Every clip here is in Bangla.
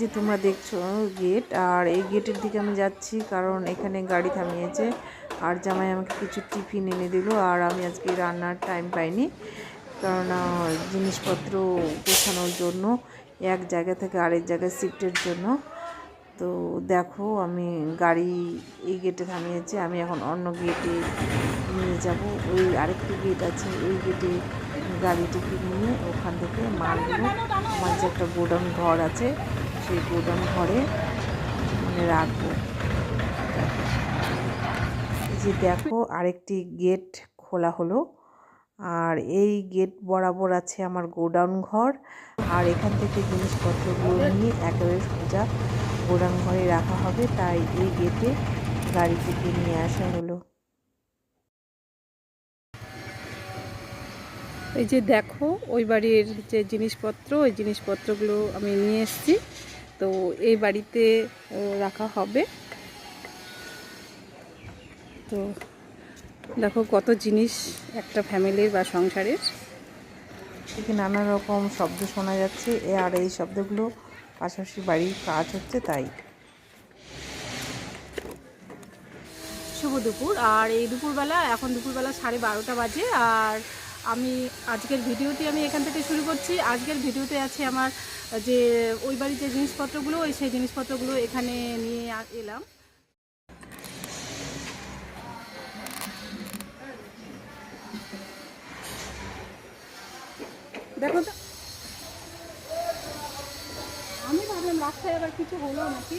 যে তোমরা দেখছ গেট আর এই গেটের দিকে আমি যাচ্ছি কারণ এখানে গাড়ি থামিয়েছে। আর জামাই আমাকে কিছু টিফিন এনে দিল, আর আমি আজকে রান্নার টাইম পাইনি। কারণ জিনিসপত্র গোছানোর জন্য, এক জায়গা থেকে আরেক জায়গায় শিফটের জন্য। তো দেখো, আমি গাড়ি এই গেটে থামিয়েছে, আমি এখন অন্য গেটে নিয়ে যাব। ওই আরেকটি গেট আছে, ওই গেটে গাড়িটিকে নিয়ে ওখান থেকে মালগুলো, আমার যে একটা গোডাউন ঘর আছে সেই গোডাউন ঘরে মানে রাখব। যে দেখো, আরেকটি গেট খোলা হলো। আর এই গেট বরাবর আছে আমার গোডাউন ঘর। আর এখান থেকে জিনিসপত্রগুলো নিয়ে একেবারে সোজা গোডাউন ঘরে রাখা হবে। তাই এই গেটে গাড়ি থেকে নিয়ে আসা হলো। এই যে দেখো, ওই বাড়ির যে জিনিসপত্র, ওই জিনিসপত্রগুলো আমি নিয়ে এসেছি। তো এই বাড়িতে রাখা হবে। তো দেখো কত জিনিস একটা ফ্যামিলির বা সংসারের। থেকে নানা রকম শব্দ শোনা যাচ্ছে। এ আর এই শব্দগুলো পাশাপাশি বাড়ির কাজ হচ্ছে তাই। শুভ দুপুর। আর এই দুপুরবেলা এখন দুপুরবেলা সাড়ে বারোটা বাজে। আর আমি আজকের ভিডিওটি আমি এখান থেকে শুরু করছি। আজকের ভিডিওতে আছে আমার যে ওই বাড়ির যে জিনিসপত্রগুলো, ওই সেই জিনিসপত্রগুলো এখানে নিয়ে এলাম। দেখো তো। আমি ভাবলাম রাস্তায় আবার কিছু হলো নাকি?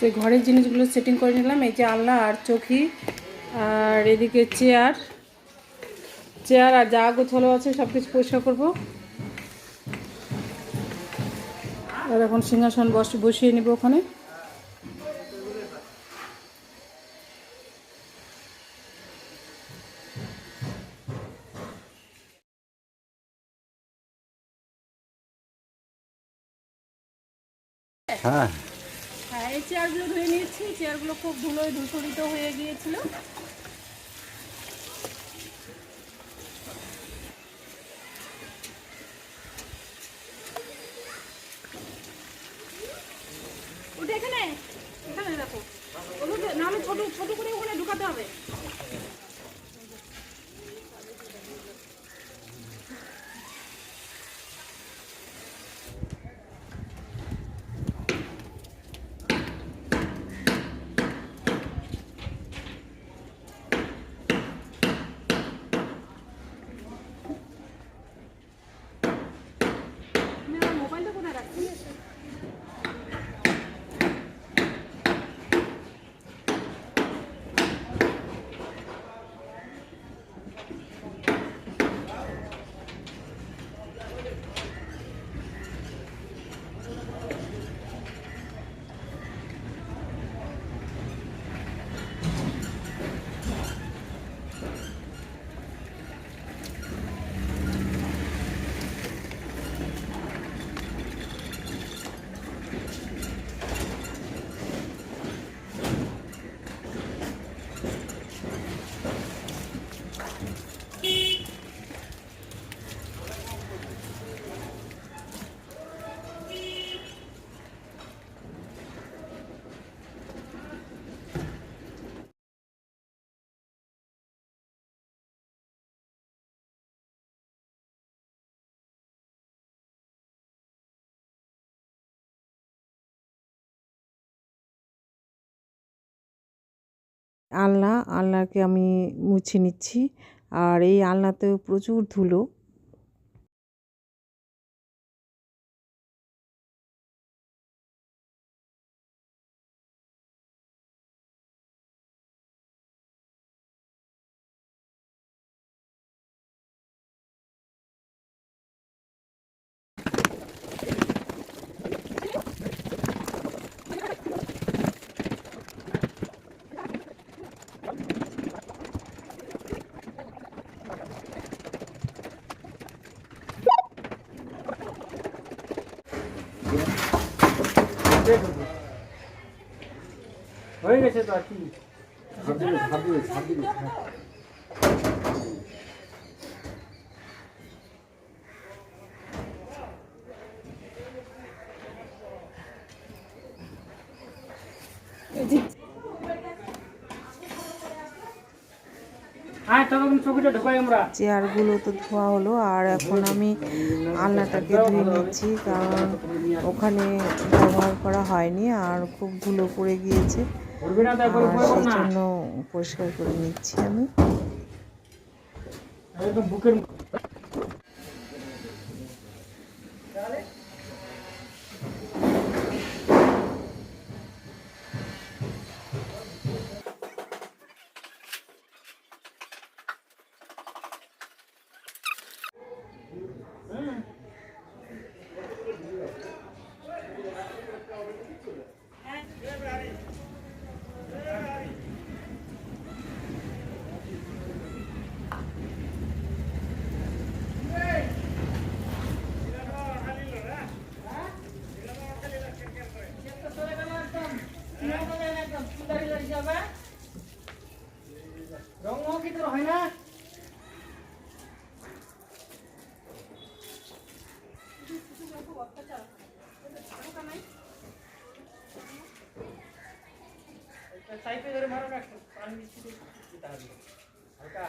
যে ঘরের জিনিসগুলো সেটিং করে নিলাম, এই যে আলনা আর চৌকি, আর এদিকে চেয়ার চেয়ার আর যা গোছালো আছে সব কিছু পরিষ্কার করব। আর এখন সিংহাসন বস, বসিয়ে নিব ওখানে। হ্যাঁ। এই চেয়ারগুলো ধুয়ে নিয়েছি। চেয়ারগুলো খুব ধুলোয় ধূসরিত হয়ে গিয়েছিল ওটা এখানে এখানে দেখো ওগুলো নাহলে ছোট ছোট করে ওখানে ঢুকাতে হবে আমি আমার মোবাইলটা কোথায় রাখছি আলনা আলনাকে আমি মুছে নিচ্ছি। আর এই আলনাতেও প্রচুর ধুলো। হয়ে গেছে তো আর কি হাত দিলে হাত দিলে হাত দিলে হ্যাঁ ততক্ষণ চকিটা ঢোকাই আমরা চেয়ারগুলো তো ধোয়া হলো আর এখন আমি আলনাটাকে ধুয়ে নিচ্ছি কারণ ওখানে ব্যবহার করা হয়নি আর খুব ধুলো পড়ে গিয়েছে। আর সেই জন্য পরিষ্কার করে নিচ্ছি আমি। বুকের রং কি তোর হয় না সাইডে ধরে মারো না পানি দিচ্ছি দিতে হবে হালকা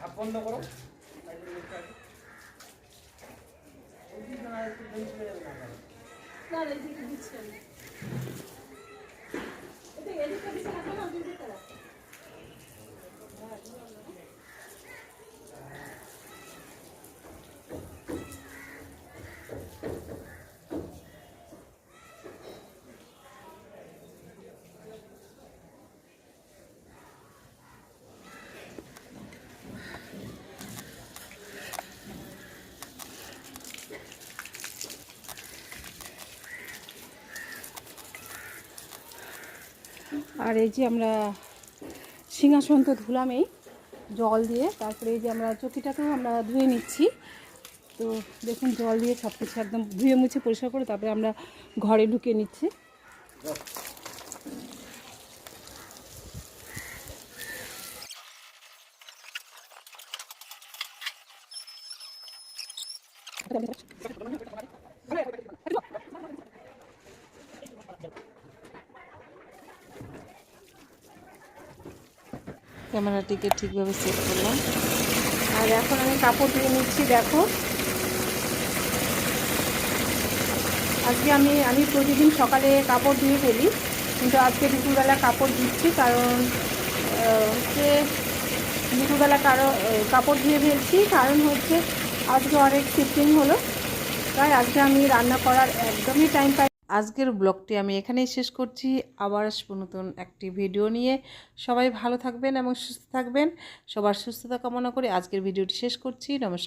হাফ বন্ধ করো। না করে যাবে না। আর এই যে আমরা সিংহাসন তো ধুলাম এই জল দিয়ে, তারপরে এই যে আমরা চকিটাকেও আমরা ধুয়ে নিচ্ছি। তো দেখুন, জল দিয়ে সব কিছু একদম ধুয়ে মুছে পরিষ্কার করে তারপরে আমরা ঘরে ঢুকে নিচ্ছি। ক্যামেরাটিকে ঠিকভাবে সেট করলাম। আর এখন আমি কাপড় ধুয়ে নিচ্ছি, দেখো। আজকে আমি আমি প্রতিদিন সকালে কাপড় ধুয়ে ফেলি, কিন্তু আজকে দুপুরবেলা কাপড় ধুচ্ছি কারণ হচ্ছে দুপুরবেলা কারও কাপড় ধুয়ে ফেলছি, কারণ হচ্ছে আজকে অনেক শিফটিং হলো। তাই আজকে আমি রান্না করার একদমই টাইম পাই আজকের ব্লগটি আমি এখানেই শেষ করছি। আবার আসব নতুন একটি ভিডিও নিয়ে। সবাই ভালো থাকবেন এবং সুস্থ থাকবেন। সবার সুস্থতা কামনা করে আজকের ভিডিওটি শেষ করছি। নমস্কার।